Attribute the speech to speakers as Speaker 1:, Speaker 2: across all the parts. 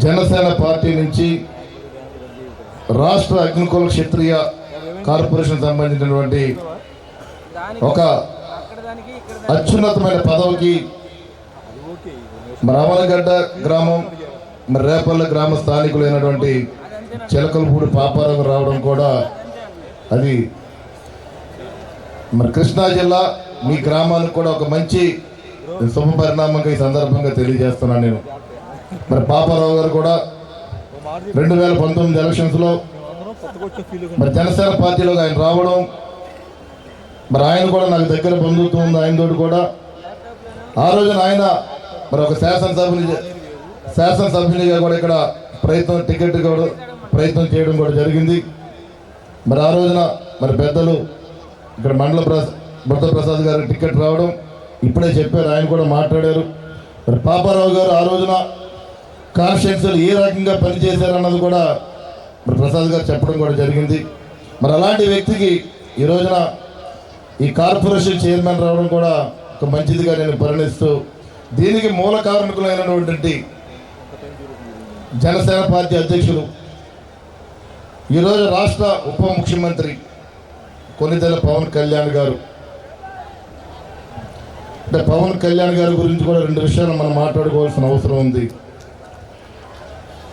Speaker 1: Janasena party నుంచి రాష్ట్ర అగ్నికుల క్షత్రియ corporation సంబంధించినటువంటి ఒక అత్యున్నతమైన పదవికి మరి రామలగడ్డ గ్రామం మరి రేపల్ల గ్రామ స్థానికులైనటువంటి చిలకలపూడి పాపారావు రావడం కూడా అది మరి కృష్ణా జిల్లా మీ గ్రామానికి కూడా ఒక మంచి శుభ పరిణామంగా ఈ సందర్భంగా తెలియజేస్తున్నాను నేను. మరి పాపారావు గారు కూడా రెండు వేల పంతొమ్మిది ఎలక్షన్స్లో మరి జనసేన పార్టీలోకి ఆయన రావడం మరి ఆయన కూడా నాకు దగ్గర బంధుత్వం ఉంది ఆయనతోటి కూడా. ఆ రోజున ఆయన మరి ఒక శాసనసభ్యుని శాసనసభ్యునిగా కూడా ఇక్కడ ప్రయత్నం టికెట్ కూడా ప్రయత్నం చేయడం కూడా జరిగింది. మరి ఆ రోజున మరి పెద్దలు ఇక్కడ మండల ప్రసా ప్రసాద్ గారికి టికెట్ రావడం ఇప్పుడే చెప్పారు ఆయన కూడా మాట్లాడారు. మరి పాపారావు గారు ఆ రోజున కాన్స్టిట్యున్సీలు ఏ రకంగా పనిచేశారన్నది కూడా మరి ప్రసాద్ గారు చెప్పడం కూడా జరిగింది. మరి అలాంటి వ్యక్తికి ఈ రోజున ఈ కార్పొరేషన్ చైర్మన్ రావడం కూడా ఒక మంచిదిగా నేను పరిగణిస్తూ దీనికి మూల కారణకులైనటువంటి జనసేన పార్టీ అధ్యక్షులు ఈరోజు రాష్ట్ర ఉప ముఖ్యమంత్రి కొన్నిదెల పవన్ కళ్యాణ్ గారు. అంటే పవన్ కళ్యాణ్ గారి గురించి కూడా రెండు విషయాలు మనం మాట్లాడుకోవాల్సిన అవసరం ఉంది.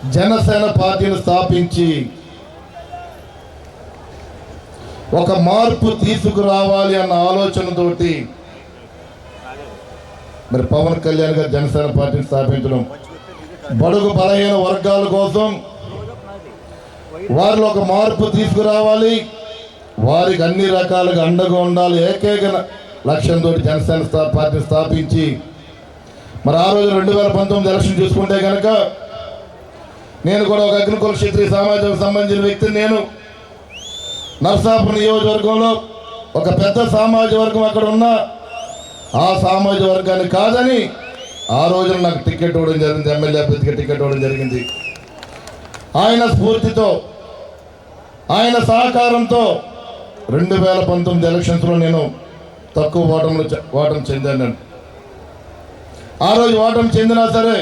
Speaker 1: జనసేన పార్టీని స్థాపించి ఒక మార్పు తీసుకురావాలి అన్న ఆలోచనతోటి మరి పవన్ కళ్యాణ్ గారు జనసేన పార్టీని స్థాపించడం. బడుగు బలహీన వర్గాల కోసం వారిలో ఒక మార్పు తీసుకురావాలి. వారికి అన్ని రకాలుగా అండగా ఉండాలి. ఏకైక లక్ష్యంతో జనసేన స్థా- పార్టీ స్థాపించి మరి ఆ రోజు రెండు వేల పంతొమ్మిది ఎలక్షన్ చూసుకుంటే కనుక నేను కూడా ఒక అగ్నికుల క్షత్రియ సమాజం సంబంధించిన వ్యక్తిని నేను నర్సాపురం నియోజకవర్గంలో ఒక పెద్ద సామాజిక వర్గం అక్కడ ఉన్న ఆ సామాజిక వర్గాన్ని కాదని ఆ రోజున నాకు టికెట్ ఇవ్వడం జరిగింది ఎమ్మెల్యే అభ్యర్థికి టికెట్ ఇవ్వడం జరిగింది. ఆయన స్ఫూర్తితో ఆయన సహకారంతో రెండు వేల పంతొమ్మిది ఎలక్షన్స్లో నేను తక్కువ ఓటములు ఓటమి చెందాను. ఆ రోజు ఓటమి చెందినా సరే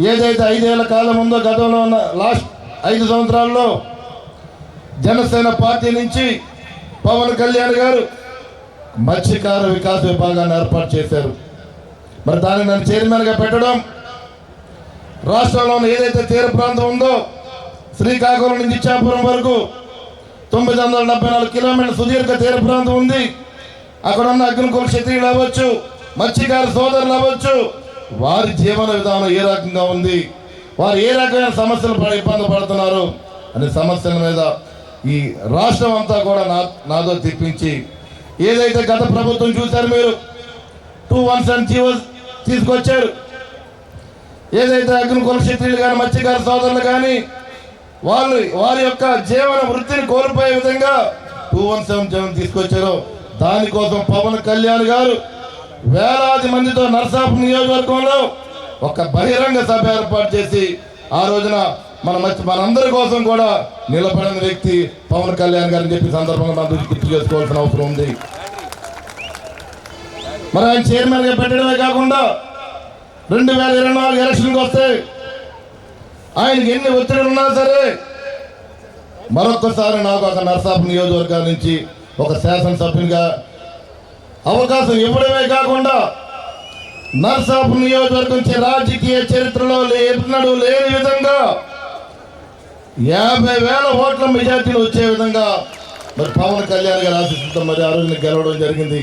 Speaker 1: ఏదైతే ఐదేళ్ళ కాలం ఉందో గతంలో ఉన్న లాస్ట్ ఐదు సంవత్సరాల్లో జనసేన పార్టీ నుంచి పవన్ కళ్యాణ్ గారు మత్స్యకార వికాస విభాగాన్ని ఏర్పాటు చేశారు. మరి దాన్ని నన్ను చైర్మన్గా పెట్టడం రాష్ట్రంలో ఉన్న ఏదైతే తీర ప్రాంతం ఉందో శ్రీకాకుళం నుంచి ఇచ్చాపురం వరకు తొమ్మిది వందల డెబ్బై నాలుగు కిలోమీటర్ల సుదీర్ఘ తీర ప్రాంతం ఉంది. అక్కడ ఉన్న అగ్నికుల క్షత్రియులు అవ్వచ్చు మత్స్యకార సోదరులు అవ్వచ్చు వారి జీవన విధానం ఏ రకంగా ఉంది? వారు ఏ రకమైన సమస్యలు పడి ఇబ్బంది పడుతున్నారు? అనే సమస్యల మీద ఈ రాష్ట్రం అంతా కూడా నా నాతో తెప్పించి ఏదైతే గత ప్రభుత్వం చూశారు మీరు టూ వన్ సెవెన్ జీవో తీసుకొచ్చారు. ఏదైతే అగ్నికుల క్షత్రియులు కానీ మత్స్యకార సోదరులు కానీ వాళ్ళు వారి యొక్క జీవన వృత్తిని కోల్పోయే విధంగా టూ వన్ సెవెన్ సెవెన్ తీసుకొచ్చారు. దానికోసం పవన్ కళ్యాణ్ గారు వేలాది మందితో నర్సాపు నియోజకవర్గంలో ఒక బహిరంగ సభ ఏర్పాటు చేసి ఆ రోజున మన మనందరి కోసం కూడా నిలబడిన వ్యక్తి పవన్ కళ్యాణ్ గారిని చెప్పి సందర్భంగా మన గుర్తు చేసుకోవాల్సిన అవసరం ఉంది. మరి ఆయన చైర్మన్గా పెట్టడమే కాకుండా రెండు వేల ఇరవై నాలుగు ఎలక్షన్కి వస్తే ఆయనకి ఎన్ని ఒత్తిడి ఉన్నా సరే మరొకసారి నాకు ఒక నర్సాపు నియోజకవర్గం నుంచి ఒక శాసనసభ్యునిగా అవకాశం ఇవ్వడమే కాకుండా నర్సాపు నియోజకవర్గం రాజకీయ చరిత్రలో ఎన్నడూ లేని విధంగా యాభై వేల ఓట్ల మెజార్టీలు వచ్చే విధంగా మరి పవన్ కళ్యాణ్ గారు ఆశిస్తుంటాం మరి ఆ రోజున గెలవడం జరిగింది.